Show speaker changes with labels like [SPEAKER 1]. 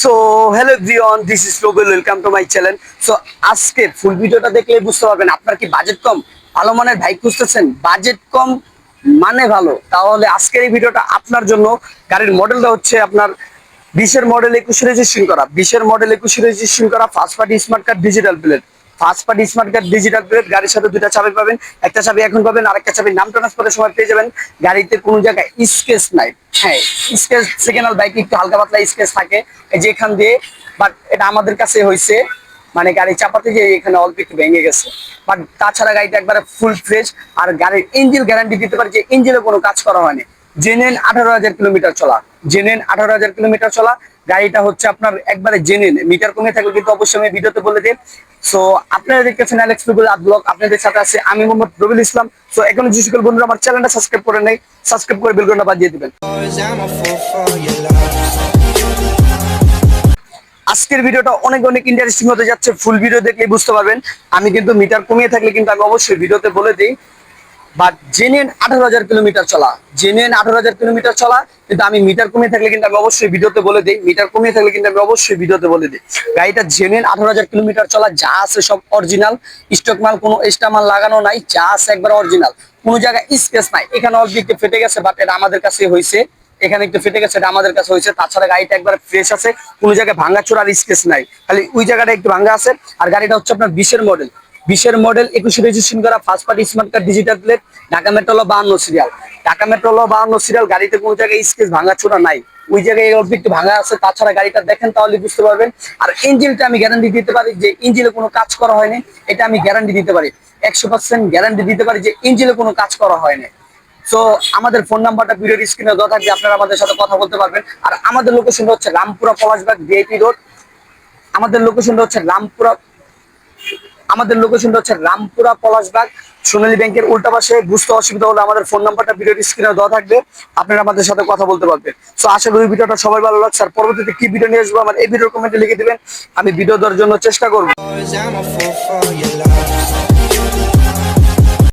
[SPEAKER 1] So hello ভিওন this is Robel welcome to my channel so আজকের full ভিডিওটা দেখলে বুঝতে পারবেন, আপনার কি বাজেট কম? ভালো মানের ভাই খুঁজতেছেন? বাজেট কম মানে ভালো? তাহলে আজকের এই ভিডিওটা আপনার জন্য। গাড়ির মডেলটা হচ্ছে আপনার বিশের মডেল একুশে রেজিস্ট্রেশন করা। বিশের মডেল একুশে রেজিস্ট্রেশন করা first party smart card digital plate first party smart card digital plate গাড়ির সাথে দুটা চাবি পাবেন, একটা চাবি এখন পাবেন, আরেকটা চাবি নাম ট্রান্সফারের সময় পেয়ে যাবেন। গাড়িতে কোনো জায়গায় স্কেচ নাই। হ্যাঁ স্কেচ হ্যান্ড বাইকে একটু হালকা পাতলা স্কেচ থাকে। এই যে এখান দিয়ে বাট এটা আমাদের কাছে হয়েছে মানে গাড়ি চাপাতে যে এখানে অল্প একটু ভেঙে গেছে। বাট তাছাড়া গাড়িটা একবারে ফুল ফ্রেশ আর গাড়ির ইঞ্জিন গ্যারান্টি দিতে পারে যে ইঞ্জিনে কোনো কাজ করা হয়নি। জেনেন আঠারো হাজার কিলোমিটার চলা। জেনেন আঠারো হাজার কিলোমিটার চলা গাড়িটা হচ্ছে আপনার একবারে জেনেন মিটার কমে থাকলে কিন্তু অবশ্যই আমি ভিডিওতে বলে দিন সো আপনারা দেখতেছেন অ্যালেক্স রুবেল ব্লগ আপনাদের সাথে আছে আমি মোহাম্মদ রবিউল ইসলাম। সো এখন যে সকল বন্ধুরা আমার চ্যানেলটা সাবস্ক্রাইব করে নেই সাবস্ক্রাইব করে বেলকনটা বাজিয়ে দিবেন. আজকের ভিডিওটা অনেক অনেক ইন্টারেস্টিং হতে যাচ্ছে ফুল ভিডিও দেখলে বুঝতে পারবেন। আমি কিন্তু মিটার কমিয়ে থাকলে কিন্তু আমি অবশ্যই ভিডিওতে বলে দিই। বাট জেনুইন আঠারো হাজার কিলোমিটার চলা। জেনুইন আঠারো হাজার কিলোমিটার চলা, কিন্তু আমি মিটার কমিয়ে থাকলে কিন্তু আমি অবশ্যই ভিডিওতে বলে দিই। মিটার কমিয়ে থাকলে কিন্তু আমি অবশ্যই ভিডিওতে বলে দিই। গাড়িটা জেনুইন আঠারো হাজার কিলোমিটার চলা, যা আছে সব অরিজিনাল স্টক মাল কোনো এক্সট্রা মাল লাগানো নাই, যা আছে একবার অরিজিনাল কোনো জায়গায় স্পেস নাই। এখানে অল্প একটু ফেটে গেছে বাট এটা আমাদের কাছে হয়েছে এখানে একটু ফেটে গেছে, এটা আমাদের কাছে হয়েছে তাছাড়া গাড়িটা একবার ফ্রেশ আছে, কোনো জায়গায় ভাঙা চোরার স্কেচ নাই। খালি ওই জায়গাটা একটু ভাঙা আছে। আর গাড়িটা হচ্ছে আপনার বিশের মডেল বিশের মডেল একুশে রেজিস্ট্রেশন করা first party smart card digital plate Dhaka metro হলো বাহান্ন সিরিয়াল ঢাকা মেট্রো হলো বাহান্ন সিরিয়াল গাড়িতে কোনো জায়গায় স্কেচ ভাঙা চোরা নাই। ওই জায়গায় অল্প একটু ভাঙা আছে, তাছাড়া গাড়িটা দেখেন তাহলে বুঝতে পারবেন। আর ইঞ্জিনটা আমি গ্যারান্টি দিতে পারি যে ইঞ্জিনে কোনো কাজ করা হয়নি, এটা আমি গ্যারান্টি দিতে পারি। একশো পার্সেন্ট গ্যারান্টি দিতে পারি যে ইঞ্জিনে কোনো কাজ করা হয়নি। সো আমাদের ফোন নাম্বারটা ভিডিওর স্ক্রিনে দেওয়া থাকবে, আপনারা আমাদের সাথে কথা বলতে পারবেন। আর আমাদের লোকেশনটা হচ্ছে রামপুরা পলাশবাগ ভিআইপি রোড আমাদের লোকেশনটা হচ্ছে রামপুরা আমাদের লোকেশনটা হচ্ছে রামপুরা পলাশবাগ। সোনালী ব্যাংকের উল্টা পাশে, বুঝতে অসুবিধা হলে আমাদের ফোন নাম্বারটা ভিডিওর স্ক্রিনে দেওয়া থাকবে। আপনারা আমাদের সাথে কথা বলতে পারবেন। সো আশা করি ভিডিওটা সবাই ভালো লাগছে। আর পরবর্তীতে কি ভিডিও নিয়ে আসব, আমার এই ভিডিওর কমেন্টে লিখে দেবেন। আমি ভিডিও দেওয়ার জন্য চেষ্টা করব।